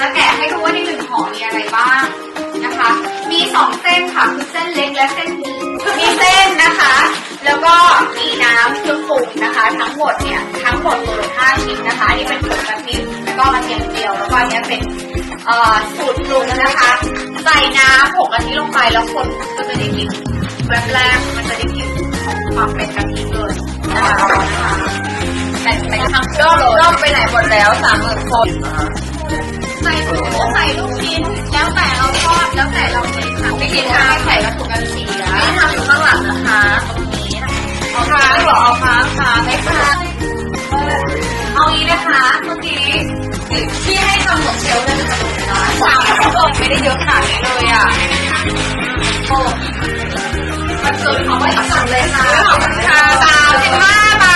จะแกะให้ดูว่าในหนึ่งห่อมีอะไรบ้างนะคะ มีสองเส้นค่ะคือเส้นเล็กและเส้นนี้มีเส้นนะคะ แล้วก็มีน้ำเครื่องปรุงนะคะ ทั้งหมดเนี่ยทั้งหมดตัวห้าชิ้นนะคะนี่เป็นผงกะทิแล้วก็กระเทียมเจียวแล้วก็อันเนี้ยเป็นสูตรปรุงนะคะ ใส่น้ำผงกะทิลงไปแล้วคนก็จะได้กลิ่นแวบแรกมันจะได้กลิ่นของความเป็นกะทิเลยนะคะแต่ไปทำเครื่องเลยอบไปไหนหมดแล้วสามหมื่นคน ใส่หมูใส่ลูกชิ้น แล้วแต่เราชอบแล้วแต่เราเลยค่ะไม่คิดว่าใส่วัตถุกกันเสียนี่ทำอยู่ข้างหลังนะคะตรงนี้นะคะเอาค้างเหรอเอาค้างค้างได้ค่ะเอางี้นะคะเมื่อกี้ที่ให้ทำหมดเชลฟ์เลยจะถูกนะสามคนไม่ได้เยอะขนาดนี้เลยอะโอ้มันเกินของว่าสั่งเลยค่ะขอบคุณค่ะสามสิบห้าบาท